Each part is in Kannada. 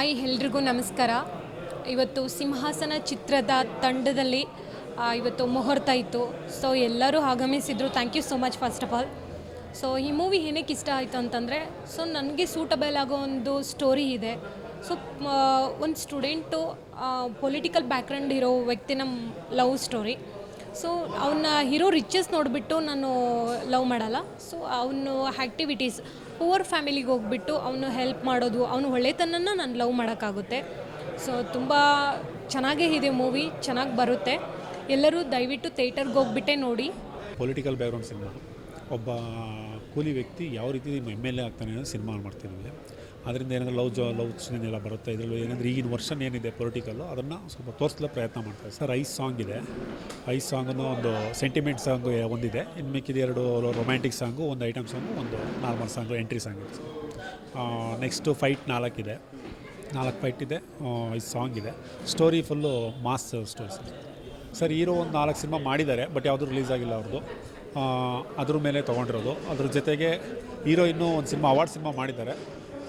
ಹಾಯ್ ಎಲ್ರಿಗೂ ನಮಸ್ಕಾರ. ಇವತ್ತು ಸಿಂಹಾಸನ ಚಿತ್ರದ ತಂಡದಲ್ಲಿ ಇವತ್ತು ಮುಹೂರ್ತ ಇತ್ತು. ಸೊ ಎಲ್ಲರೂ ಆಗಮಿಸಿದ್ರು. Thank you so much first of all so ಈ ಮೂವಿ ಏನಕ್ಕೆ ಇಷ್ಟ ಆಯಿತು ಅಂತಂದರೆ ಸೊ ನನಗೆ ಸೂಟಬಲ್ ಆಗೋ ಒಂದು ಸ್ಟೋರಿ ಇದೆ. ಸೊ ಒಂದು ಸ್ಟೂಡೆಂಟು ಪೊಲಿಟಿಕಲ್ ಬ್ಯಾಕ್ಗ್ರೌಂಡ್ ಇರೋ ವ್ಯಕ್ತಿನ ಲವ್ ಸ್ಟೋರಿ ಸೊ ಅವನ್ನ ಹೀರೋ ರಿಚಸ್ ನೋಡಿಬಿಟ್ಟು ನಾನು ಲವ್ ಮಾಡಲ್ಲ. ಸೊ ಅವನು ಆ್ಯಕ್ಟಿವಿಟೀಸ್ ಪೂವರ್ ಫ್ಯಾಮಿಲಿಗೆ ಹೋಗ್ಬಿಟ್ಟು ಅವನು ಹೆಲ್ಪ್ ಮಾಡೋದು, ಅವನು ಒಳ್ಳೆತನನ ನಾನು ಲವ್ ಮಾಡೋಕ್ಕಾಗುತ್ತೆ. ಸೊ ತುಂಬ ಚೆನ್ನಾಗೇ ಇದೆ ಮೂವಿ ಚೆನ್ನಾಗಿ ಬರುತ್ತೆ. ಎಲ್ಲರೂ ದಯವಿಟ್ಟು ಥಿಯೇಟರ್ಗೆ ಹೋಗ್ಬಿಟ್ಟೆ ನೋಡಿ. ಪೊಲಿಟಿಕಲ್ ಬ್ಯಾಕ್ಗ್ರೌಂಡ್ ಸಿನಿಮಾ ಒಬ್ಬ ಕೂಲಿ ವ್ಯಕ್ತಿ ಯಾವ ರೀತಿ ಎಂ ಎಲ್ ಎ ಆಗ್ತಾನೆ ಅನ್ನೋ ಸಿನಿಮಾ ಮಾಡ್ತಿದ್ವಿ ಅದರಿಂದ ಏನಾದರೂ ಲವ್ ಜೋ ಲವ್ ಸೀನೆಲ್ಲ ಬರುತ್ತೆ. ಇದರಲ್ಲಿ ಏನಂದರೆ ಈಗಿನ ವರ್ಷನ್ ಏನಿದೆ ಪೊಲಿಟಿಕಲ್ಲು ಅದನ್ನು ಸ್ವಲ್ಪ ತೋರಿಸಲು ಪ್ರಯತ್ನ ಮಾಡ್ತಾರೆ. ಸರ್, ಐಸ್ ಸಾಂಗ್ ಇದೆ. ಐಸ್ ಸಾಂಗನ್ನು ಒಂದು ಸೆಂಟಿಮೆಂಟ್ ಸಾಂಗು ಒಂದಿದೆ. ಇನ್ನು ಮಿಕ್ಕಿದ ಎರಡು ರೊಮ್ಯಾಂಟಿಕ್ ಸಾಂಗು ಒಂದು ಐಟಮ್ ಸಾಂಗು ಒಂದು ನಾರ್ಮಲ್ ಸಾಂಗು ಎಂಟ್ರಿ ಸಾಂಗ್ ಇದೆ ನೆಕ್ಸ್ಟು ಫೈಟ್ ನಾಲ್ಕಿದೆ ನಾಲ್ಕು ಫೈಟ್ ಇದೆ. ಐದು ಸಾಂಗ್ ಇದೆ. Story full mass story sir. Sir, hero ಒಂದು ನಾಲ್ಕು ಸಿನಿಮಾ ಮಾಡಿದ್ದಾರೆ ಬಟ್ ಯಾವುದೂ ರಿಲೀಸ್ ಆಗಿಲ್ಲ ಅವ್ರದ್ದು ಅದ್ರ ಮೇಲೆ ತೊಗೊಂಡಿರೋದು. ಅದ್ರ ಜೊತೆಗೆ ಹೀರೋ ಇನ್ನೂ ಒಂದು ಸಿನಿಮಾ ಅವಾರ್ಡ್ ಸಿನಿಮಾ ಮಾಡಿದ್ದಾರೆ.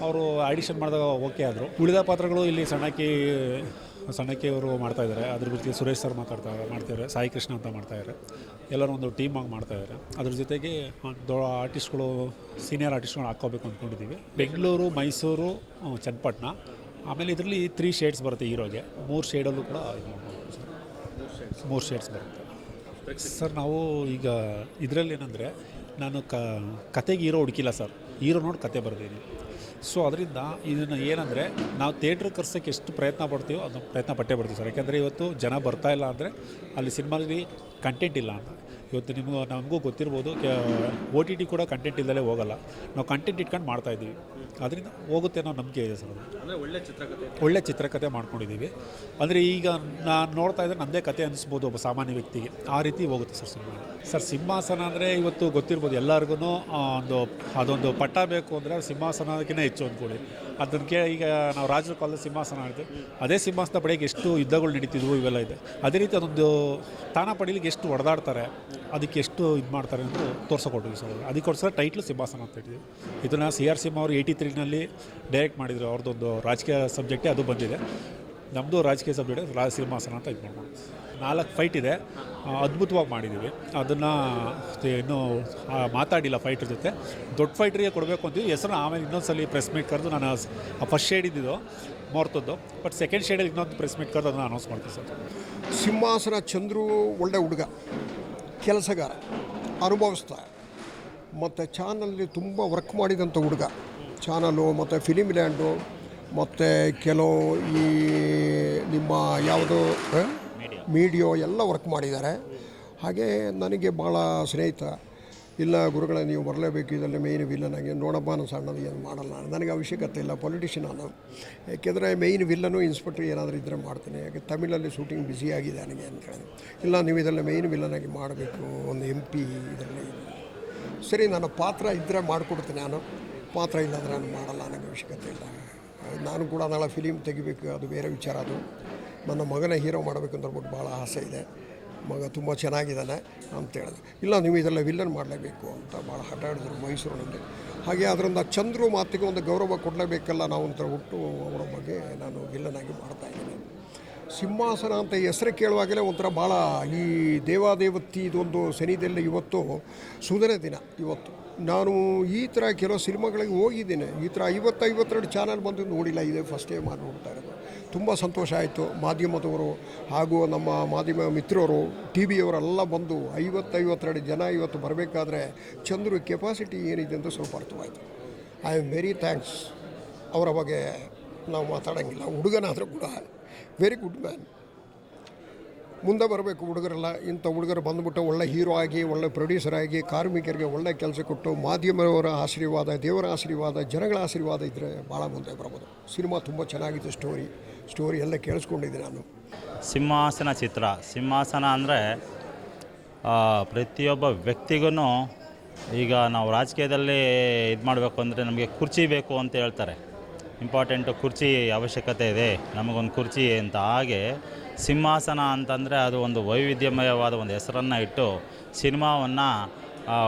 ಅವರು ಆಡಿಷನ್ ಮಾಡಿದಾಗ ಓಕೆ ಆದರು. ಉಳಿದ ಪಾತ್ರಗಳು ಇಲ್ಲಿ ಸಣ್ಣಕ್ಕಿ ಸಣ್ಣಕ್ಕಿ ಅವರು ಮಾಡ್ತಾಯಿದ್ದಾರೆ ಅದ್ರ ಜೊತೆಗೆ ಸುರೇಶ್ ಸರ್ ಮಾತಾಡ್ತಾ ಮಾಡ್ತಿದ್ದಾರೆ ಸಾಯಿ ಕೃಷ್ಣ ಅಂತ ಮಾಡ್ತಾಯಿದ್ದಾರೆ ಎಲ್ಲರೂ ಒಂದು ಟೀಮ್ ಆಗಿ ಮಾಡ್ತಾಯಿದ್ದಾರೆ ಅದ್ರ ಜೊತೆಗೆ ದೊ ಆರ್ಟಿಸ್ಟ್ಗಳು ಸೀನಿಯರ್ ಆರ್ಟಿಸ್ಟ್ಗಳು ಹಾಕ್ಕೋಬೇಕು ಅಂದ್ಕೊಂಡಿದ್ದೀವಿ ಬೆಂಗಳೂರು, ಮೈಸೂರು ಚನ್ನಪಟ್ಟಣ. ಆಮೇಲೆ ಇದರಲ್ಲಿ ತ್ರೀ ಶೇಡ್ಸ್ ಬರುತ್ತೆ ಹೀರೋಗೆ. ಮೂರು ಶೇಡಲ್ಲೂ ಕೂಡ ಮೂರು ಶೇಡ್ಸ್ ಬರುತ್ತೆ. ಸರ್ ನಾವು ಈಗ ಇದರಲ್ಲಿ ಏನಂದರೆ, ನಾನು ಕ, ಕತೆಗೆ ಹೀರೋ ಹುಡುಕಿಲ್ಲ ಸರ್ ಹೀರೋ ನೋಡಿ ಕತೆ ಬರ್ತೀನಿ ಸೊ ಅದರಿಂದ ಇದನ್ನು ಏನಂದರೆ ನಾವು ಥಿಯೇಟ್ರ್ ಕರ್ಸೋಕ್ಕೆ ಎಷ್ಟು ಪ್ರಯತ್ನ ಪಡ್ತೀವೋ ಅದನ್ನು ಪ್ರಯತ್ನ ಪಟ್ಟೇ ಪಡ್ತೀವಿ ಸರ್. ಯಾಕೆಂದರೆ ಇವತ್ತು ಜನ ಬರ್ತಾ ಇಲ್ಲ ಅಂದರೆ ಅಲ್ಲಿ ಸಿನಿಮಾದಲ್ಲಿ ಕಂಟೆಂಟ್ ಇಲ್ಲ ಅಂತ. ಇವತ್ತು ನಿಮಗೂ ನಮಗೂ ಗೊತ್ತಿರ್ಬೋದು ಓ ಟಿ ಟಿ ಕೂಡ ಕಂಟೆಂಟ್ ಇಲ್ಲದೆ ಹೋಗಲ್ಲ. ನಾವು ಕಂಟೆಂಟ್ ಇಟ್ಕೊಂಡು ಮಾಡ್ತಾ ಇದ್ದೀವಿ. ಅದರಿಂದ ಹೋಗುತ್ತೆ ಅನ್ನೋ ನಂಬಿಕೆ ಇದೆ ಸರ್ ಅದು. ಒಳ್ಳೆ ಚಿತ್ರಕಥೆ ಒಳ್ಳೆ ಚಿತ್ರಕಥೆ ಮಾಡ್ಕೊಂಡಿದ್ದೀವಿ. ಅಂದರೆ ಈಗ ನಾನು ನೋಡ್ತಾ ಇದ್ದರೆ ನಮ್ಮದೇ ಕತೆ ಅನಿಸ್ಬೋದು ಒಬ್ಬ ಸಾಮಾನ್ಯ ವ್ಯಕ್ತಿಗೆ. ಆ ರೀತಿ ಹೋಗುತ್ತೆ ಸರ್ ಸಿನಿಮಾ. ಸರ್ ಸಿಂಹಾಸನ ಅಂದರೆ ಇವತ್ತು ಗೊತ್ತಿರ್ಬೋದು ಎಲ್ಲರಿಗೂ ಒಂದು ಅದೊಂದು ಪಟ್ಟ ಬೇಕು ಅಂದರೆ ಸಿಂಹಾಸನಕ್ಕಿಂತ ಹೆಚ್ಚು ಅಂದ್ಕೊಳ್ಳಿ. ಅದಕ್ಕೆ ಈಗ ನಾವು ರಾಜರ ಕಾಲದ ಸಿಂಹಾಸನ ಆಗಿದೆ ಅದೇ ಸಿಂಹಾಸನ ಪಡೆಯೋಕ್ಕೆ ಎಷ್ಟು ಯುದ್ಧಗಳು ನಡೀತಿದ್ವು ಇವೆಲ್ಲ ಇದೆ. ಅದೇ ರೀತಿ ಅದೊಂದು ತಾಣ ಪಡೀಲಿಕ್ಕೆ ಎಷ್ಟು ಹೊಡೆದಾಡ್ತಾರೆ ಅದಕ್ಕೆ ಎಷ್ಟು ಇದು ಮಾಡ್ತಾರೆ ಅಂತ ತೋರ್ಸಕೊಟ್ಟಿದ್ವಿ ಸರ್ ಅದಕ್ಕೋಸ್ಕರ ಟೈಟ್ಲು ಸಿಂಹಾಸನ ಅಂತ ಹೇಳಿದ್ವಿ ಇದನ್ನು ಸಿ ಆರ್ ಸಿಂಹ ಅವರು ಏಯ್ಟಿ ತ್ರೀನಲ್ಲಿ ಡೈರೆಕ್ಟ್ ಮಾಡಿದರು. ಅವ್ರದ್ದೊಂದು ರಾಜಕೀಯ ಸಬ್ಜೆಕ್ಟೇ ಅದು ಬಂದಿದೆ. ನಮ್ಮದು ರಾಜಕೀಯ ಸಬ್ಜೆಕ್ಟ್ ರಾಜ, ಸಿಂಹಾಸನ ಅಂತ ಇದು ಮಾಡೋಣ ನಾಲ್ಕು ಫೈಟ್ ಇದೆ. ಅದ್ಭುತವಾಗಿ ಮಾಡಿದ್ದೀವಿ. ಅದನ್ನು ಇನ್ನೂ ಮಾತಾಡಿಲ್ಲ ಫೈಟ್ರ್ ಜೊತೆ. ದೊಡ್ಡ ಫೈಟ್ರಿಗೆ ಕೊಡಬೇಕು ಅಂತೀವಿ. ಹೆಸರು ಆಮೇಲೆ ಇನ್ನೊಂದು ಪ್ರೆಸ್ ಮೀಟ್ ಕರೆದು ನಾನು ಫಸ್ಟ್ ಶೇಡ್ ಇದ್ದಿದ್ದು ಮುಹೂರ್ತದ್ದು ಬಟ್ ಸೆಕೆಂಡ್ ಶೇಡಲ್ಲಿ ಇನ್ನೊಂದು ಪ್ರೆಸ್ ಮೀಟ್ ಕರೆದು ಅದನ್ನು ಅನೌನ್ಸ್ ಮಾಡ್ತೀನಿ ಸರ್. ಸಿಂಹಾಸನ ಚಂದ್ರು ಒಳ್ಳೆ ಹುಡುಗ, ಕೆಲಸಗಾರ, ಅನುಭವಿಸ್ತಾ, ಮತ್ತು ಚಾನಲ್ಲಿ ತುಂಬ ವರ್ಕ್ ಮಾಡಿದಂಥ ಹುಡುಗ. ಚಾನಲು ಮತ್ತು ಫಿಲಿಮ್ ಲ್ಯಾಂಡು ಮತ್ತು ಕೆಲವು ಈ ನಿಮ್ಮ ಯಾವುದು ಮೀಡಿಯೋ ಎಲ್ಲ ವರ್ಕ್ ಮಾಡಿದ್ದಾರೆ. ಹಾಗೆ ನನಗೆ ಭಾಳ ಸ್ನೇಹಿತ. ಇಲ್ಲ ಗುರುಗಳ, ನೀವು ಬರಲೇಬೇಕು, ಇದರಲ್ಲಿ ಮೇಯ್ನ್ ವಿಲ್ಲನ್ ಆಗಿ ನೋಡಪ್ಪ, ನಾನು ಸಣ್ಣದು, ಏನು ಮಾಡಲ್ಲ ನನಗೆ ಅವಶ್ಯಕತೆ ಇಲ್ಲ ಪೊಲಿಟಿಷಿಯನ್ ನಾನು. ಯಾಕೆಂದರೆ ಮೇಯ್ನ್ ವಿಲ್ಲನು ಇನ್ಸ್ಪೆಕ್ಟ್ರ್ ಏನಾದರೂ ಇದ್ದರೆ ಮಾಡ್ತೀನಿ. ಯಾಕೆ, ತಮಿಳಲ್ಲಿ ಶೂಟಿಂಗ್ ಬ್ಯುಸಿ ಆಗಿದೆ ನನಗೆ ಅಂತ ಹೇಳಿ. ಇಲ್ಲ, ನೀವು ಇದರಲ್ಲಿ ಮೇಯ್ನ್ ವಿಲ್ಲನ್ ಆಗಿ ಮಾಡಬೇಕು, ಒಂದು ಎಂ ಪಿ ಇದರಲ್ಲಿ. ಸರಿ ನನ್ನ ಪಾತ್ರ ಇದ್ದರೆ ಮಾಡಿಕೊಡ್ತೀನಿ ನಾನು. ಪಾತ್ರ ಇಲ್ಲಾಂದರೆ ನಾನು ಮಾಡಲ್ಲ, ನನಗೆ ಅವಶ್ಯಕತೆ ಇಲ್ಲ. ನಾನು ಕೂಡ ನಾಳೆ ಫಿಲಿಮ್ ತೆಗಿಬೇಕು, ಅದು ಬೇರೆ ವಿಚಾರ ಅದು. ನನ್ನ ಮಗನ ಹೀರೋ ಮಾಡಬೇಕು ಅಂತ ಅಂದ್ಬಿಟ್ಟು ಭಾಳ ಆಸೆ ಇದೆ. ಮಗ ತುಂಬ ಚೆನ್ನಾಗಿದ್ದಾನೆ ಅಂತ ಹೇಳಿದೆ. ಇಲ್ಲ, ನೀವು ಇದೆಲ್ಲ ವಿಲ್ಲನ್ ಮಾಡಲೇಬೇಕು ಅಂತ ಭಾಳ ಹಠ ಹಿಡಿದ್ರು ಮೈಸೂರಿನಲ್ಲಿ ಹಾಗೆ ಅದರಿಂದ ಚಂದ್ರು ಮಾತಿಗೆ ಒಂದು ಗೌರವ ಕೊಡಲೇಬೇಕಲ್ಲ ನಾವು ಅಂತ ಹುಟ್ಟು ಅವರ ಬಗ್ಗೆ ನಾನು ವಿಲ್ಲನಾಗಿ ಮಾಡ್ತಾ ಇದ್ದೀನಿ. ಸಿಂಹಾಸನ ಅಂತ ಹೆಸರು ಕೇಳುವಾಗಲೇ ಒಂಥರ ಭಾಳ ಈ ದೇವಾದೇವತಿ ಇದೊಂದು ಶನಿದೆಲ್ಲ ಇವತ್ತು ಸುಧನೆ ದಿನ ಇವತ್ತು. ನಾನು ಈ ಥರ ಕೆಲವು ಸಿನಿಮಾಗಳಿಗೆ ಹೋಗಿದ್ದೀನಿ. ಈ ಥರ ಐವತ್ತೈವತ್ತೆರಡು ಚಾನಲ್ ಬಂದು ನೋಡಿಲ್ಲ, ಇದೇ ಫಸ್ಟ್ ಟೈಮ್ ಮಾಡಿ ನೋಡ್ತಾ ಇರೋದು. ತುಂಬ ಸಂತೋಷ ಆಯಿತು. ಮಾಧ್ಯಮದವರು ಹಾಗೂ ನಮ್ಮ ಮಾಧ್ಯಮ ಮಿತ್ರರು ಟಿ ವಿಯವರೆಲ್ಲ ಬಂದು ಐವತ್ತೈವತ್ತೆರಡು ಜನ ಇವತ್ತು ಬರಬೇಕಾದ್ರೆ ಚಂದ್ರು ಕೆಪಾಸಿಟಿ ಏನಿದೆ ಅಂತ ಸ್ವಲ್ಪ ಅರ್ಥವಾಯಿತು. ಐ ಆಮ್ ವೆರಿ ಥ್ಯಾಂಕ್ಸ್ ಅವರ ಬಗ್ಗೆ ನಾವು ಮಾತಾಡೋಂಗಿಲ್ಲ. ಹುಡುಗನಾದರೂ ಕೂಡ ವೆರಿ ಗುಡ್ ಮ್ಯಾನ್ ಮುಂದೆ ಬರಬೇಕು ಹುಡುಗರೆಲ್ಲ. ಇಂಥ ಹುಡುಗರು ಬಂದುಬಿಟ್ಟು ಒಳ್ಳೆ ಹೀರೋ ಆಗಿ, ಒಳ್ಳೆ ಪ್ರೊಡ್ಯೂಸರ್ ಆಗಿ, ಕಾರ್ಮಿಕರಿಗೆ ಒಳ್ಳೆ ಕೆಲಸ ಕೊಟ್ಟು ಮಾಧ್ಯಮದವರ ಆಶೀರ್ವಾದ, ದೇವರ ಆಶೀರ್ವಾದ, ಜನಗಳ ಆಶೀರ್ವಾದ ಇದ್ದರೆ ಭಾಳ ಮುಂದೆ ಬರ್ಬೋದು. ಸಿನಿಮಾ ತುಂಬ ಚೆನ್ನಾಗಿದೆ ಸ್ಟೋರಿ ಸ್ಟೋರಿ ಎಲ್ಲ ಕೇಳಿಸ್ಕೊಂಡಿದ್ದೆ ನಾನು. ಸಿಂಹಾಸನ ಚಿತ್ರ. ಸಿಂಹಾಸನ ಅಂದರೆ ಪ್ರತಿಯೊಬ್ಬ ವ್ಯಕ್ತಿಗೂ ಈಗ ನಾವು ರಾಜಕೀಯದಲ್ಲಿ ಇದು ಮಾಡಬೇಕು ಅಂದರೆ ನಮಗೆ ಕುರ್ಚಿ ಬೇಕು ಅಂತ ಹೇಳ್ತಾರೆ. ಇಂಪಾರ್ಟೆಂಟು ಕುರ್ಚಿ ಅವಶ್ಯಕತೆ ಇದೆ, ನಮಗೊಂದು ಕುರ್ಚಿ ಅಂತ. ಹಾಗೆ ಸಿಂಹಾಸನ ಅಂತಂದರೆ ಅದು ಒಂದು ವೈವಿಧ್ಯಮಯವಾದ ಒಂದು ಹೆಸರನ್ನು ಇಟ್ಟು ಸಿನಿಮಾವನ್ನು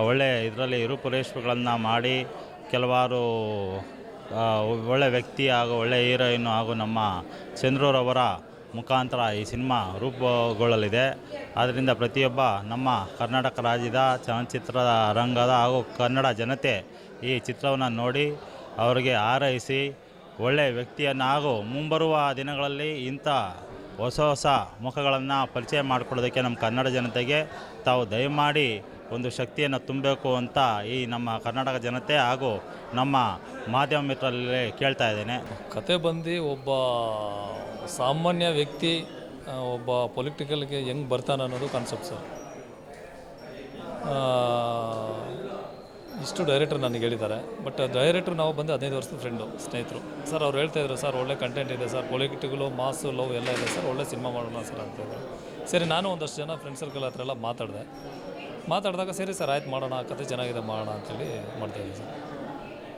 ಒಳ್ಳೆ ಇದರಲ್ಲಿ ರೂಪುರೇಷೆಗಳನ್ನು ಮಾಡಿ, ಕೆಲವಾರು ಒಳ್ಳೆ ವ್ಯಕ್ತಿ ಹಾಗೂ ಒಳ್ಳೆ ಹೀರೋಯಿನ್ ಹಾಗೂ ನಮ್ಮ ಚಂದ್ರೂರವರ ಮುಖಾಂತರ ಈ ಸಿನಿಮಾ ರೂಪುಗೊಳ್ಳಲಿದೆ. ಆದ್ದರಿಂದ ಪ್ರತಿಯೊಬ್ಬ ನಮ್ಮ ಕರ್ನಾಟಕ ರಾಜ್ಯದ ಚಲನಚಿತ್ರ ರಂಗದ ಹಾಗೂ ಕನ್ನಡ ಜನತೆ ಈ ಚಿತ್ರವನ್ನು ನೋಡಿ ಅವರಿಗೆ ಹಾರೈಸಿ ಒಳ್ಳೆಯ ವ್ಯಕ್ತಿಯನ್ನು ಹಾಗೂ ಮುಂಬರುವ ದಿನಗಳಲ್ಲಿ ಇಂಥ ಹೊಸ ಹೊಸ ಮುಖಗಳನ್ನು ಪರಿಚಯ ಮಾಡಿಕೊಡೋದಕ್ಕೆ ನಮ್ಮ ಕನ್ನಡ ಜನತೆಗೆ ತಾವು ದಯಮಾಡಿ ಒಂದು ಶಕ್ತಿಯನ್ನು ತುಂಬಬೇಕು ಅಂತ ಈ ನಮ್ಮ ಕರ್ನಾಟಕ ಜನತೆ ಹಾಗೂ ನಮ್ಮ ಮಾಧ್ಯಮ ಮಿತ್ರರಲ್ಲಿ ಕೇಳ್ತಾ ಇದ್ದೇನೆ. ಕತೆ ಬಂದು ಒಬ್ಬ ಸಾಮಾನ್ಯ ವ್ಯಕ್ತಿ ಒಬ್ಬ ಪೊಲಿಟಿಕಲ್ಗೆ ಹೆಂಗೆ ಬರ್ತಾನೆ ಅನ್ನೋದು ಕಾನ್ಸೆಪ್ಟ್ ಸರ್. ಇಷ್ಟು ಡೈರೆಕ್ಟರ್ ನನಗೆ ಹೇಳಿದ್ದಾರೆ. ಬಟ್ ಡೈರೆಕ್ಟ್ರು ನಾವು ಬಂದು ಹದಿನೈದು ವರ್ಷದ ಫ್ರೆಂಡು ಸ್ನೇಹಿತರು. ಸರ್ ಅವ್ರು ಹೇಳ್ತಾ ಇದ್ರು ಸರ್ ಒಳ್ಳೆ ಕಂಟೆಂಟ್ ಇದೆ ಸರ್ ಪೊಲಿಟಿಕ್ಗಳು ಮಾಸು ಲವ್ ಎಲ್ಲ ಇದೆ ಸರ್ ಒಳ್ಳೆ ಸಿನಿಮಾ ಮಾಡೋಣ ಸರ್ ಅಂತ ಹೇಳಿದ್ರು ಸರಿ, ನಾನು ಒಂದಷ್ಟು ಜನ ಫ್ರೆಂಡ್ ಸರ್ಕಲ್ ಹತ್ರ ಎಲ್ಲ ಮಾತಾಡಿದೆ. ಮಾತಾಡಿದಾಗ ಸರಿ ಸರ್ ಆಯ್ತು ಮಾಡೋಣ ಕತೆ ಚೆನ್ನಾಗಿದೆ ಮಾಡೋಣ ಅಂತೇಳಿ ಮಾಡ್ತಾಯಿದ್ದೆ ಸರ್.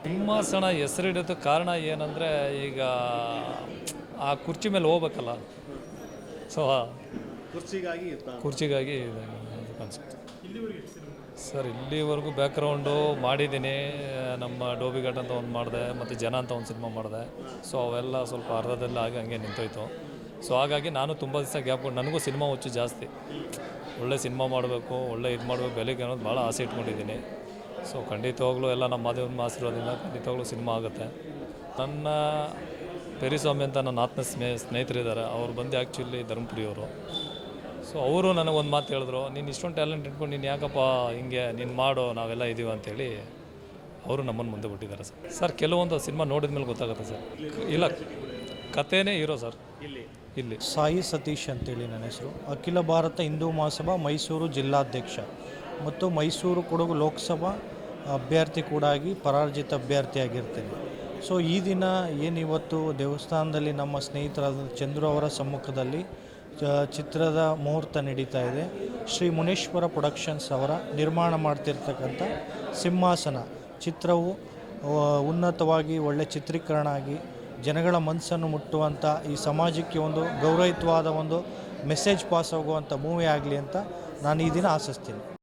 ಸಿಂಹಾಸನ ಹೆಸರಿಡೋದು ಕಾರಣ ಏನಂದರೆ ಈಗ ಆ ಕುರ್ಚಿ ಮೇಲೆ ಹೋಗ್ಬೇಕಲ್ಲ. ಸೊ ಕುರ್ಚಿಗಾಗಿ ಕುರ್ಚಿಗಾಗಿ ಸರ್ ಇಲ್ಲಿವರೆಗೂ ಬ್ಯಾಕ್ಗ್ರೌಂಡು ಮಾಡಿದ್ದೀನಿ. ನಮ್ಮ ಡೋಬಿ ಘಾಟ್ ಅಂತ ಒಂದು ಮಾಡಿದೆ ಮತ್ತು ಜನ ಅಂತ ಒಂದು ಸಿನಿಮಾ ಮಾಡಿದೆ. ಸೊ ಅವೆಲ್ಲ ಸ್ವಲ್ಪ ಅರ್ಧದಲ್ಲಿ ಆಗಿ ಹಂಗೆ ನಿಂತೋಯ್ತು. ಸೊ ಹಾಗಾಗಿ ನಾನು ತುಂಬ ದಿವಸ ಗ್ಯಾಪ್ ನನಗೂ ಸಿನಿಮಾ ಹುಚ್ಚು ಜಾಸ್ತಿ. ಒಳ್ಳೆ ಸಿನಿಮಾ ಮಾಡಬೇಕು, ಒಳ್ಳೆ ಇದು ಮಾಡಬೇಕು ಬೆಲೆಗೆ ಅನ್ನೋದು ಭಾಳ ಆಸೆ ಇಟ್ಕೊಂಡಿದ್ದೀನಿ. ಸೊ ಖಂಡಿತವಾಗ್ಲೂ ಎಲ್ಲ ನಮ್ಮ ಮಾಧ್ಯಮ ಆಶೀರ್ವಾದದಿಂದ ಖಂಡಿತವಾಗ್ಲೂ ಸಿನಿಮಾ ಆಗುತ್ತೆ. ನನ್ನ ಪೆರಿಸ್ವಾಮಿ ಅಂತ ನನ್ನ ಆತ್ಮ ಸ್ನೇಹ, ಸ್ನೇಹಿತರಿದ್ದಾರೆ. ಅವ್ರು ಬಂದು ಆ್ಯಕ್ಚುಲಿ ಧರ್ಮಪುರಿಯವರು ಸೊ ಅವರು ನನಗೆ ಒಂದು ಮಾತು ಹೇಳಿದ್ರು, ನೀನು ಇಷ್ಟೊಂದು ಟ್ಯಾಲೆಂಟ್ ಇಟ್ಕೊಂಡು ನೀನು ಯಾಕಪ್ಪ ಹಿಂಗೆ, ನೀನು ಮಾಡು, ನಾವೆಲ್ಲ ಇದ್ದೀವಿ ಅಂತೇಳಿ. ಅವರು ನಮ್ಮನ್ನು ಮುಂದೆ ಬಿಟ್ಟಿದ್ದಾರೆ ಸರ್. ಸರ್, ಕೆಲವೊಂದು ಸಿನಿಮಾ ನೋಡಿದ ಮೇಲೆ ಗೊತ್ತಾಗುತ್ತೆ ಸರ್. ಇಲ್ಲ, ಕಥೆನೇ ಇರೋ ಸರ್. ಇಲ್ಲಿ. ಇಲ್ಲಿ. ಸಾಯಿ ಸತೀಶ್ ಅಂತೇಳಿ ನನ್ನ ಹೆಸರು. ಅಖಿಲ ಭಾರತ ಹಿಂದೂ ಮಹಾಸಭಾ ಮೈಸೂರು ಜಿಲ್ಲಾಧ್ಯಕ್ಷ. ಮತ್ತು ಮೈಸೂರು ಕೊಡಗು ಲೋಕಸಭಾ ಅಭ್ಯರ್ಥಿ ಕೂಡ ಆಗಿ ಪರಾರ್ಜಿತ ಅಭ್ಯರ್ಥಿಯಾಗಿರ್ತೇನೆ ಸೊ, ಈ ದಿನ ಏನಿವತ್ತು ದೇವಸ್ಥಾನದಲ್ಲಿ ನಮ್ಮ ಸ್ನೇಹಿತರಾದ ಚಂದ್ರು ಅವರ ಸಮ್ಮುಖದಲ್ಲಿ ಚಿತ್ರದ ಮುಹೂರ್ತ ನಡೀತಾ ಇದೆ. ಶ್ರೀ ಮುನೇಶ್ವರ ಪ್ರೊಡಕ್ಷನ್ಸ್ ಅವರ ನಿರ್ಮಾಣ ಮಾಡ್ತಿರ್ತಕ್ಕಂಥ ಸಿಂಹಾಸನ. ಚಿತ್ರವು ಉನ್ನತವಾಗಿ ಒಳ್ಳೆ ಚಿತ್ರೀಕರಣ ಆಗಿ ಜನಗಳ ಮನಸ್ಸನ್ನು ಮುಟ್ಟುವಂಥ ಈ ಸಮಾಜಕ್ಕೆ ಒಂದು ಗೌರವಯುತವಾದ ಒಂದು ಮೆಸೇಜ್ ಪಾಸ್ ಆಗುವಂಥ ಮೂವಿ ಆಗಲಿ ಅಂತ ನಾನು ಈ ದಿನ ಆಶಿಸ್ತೀನಿ.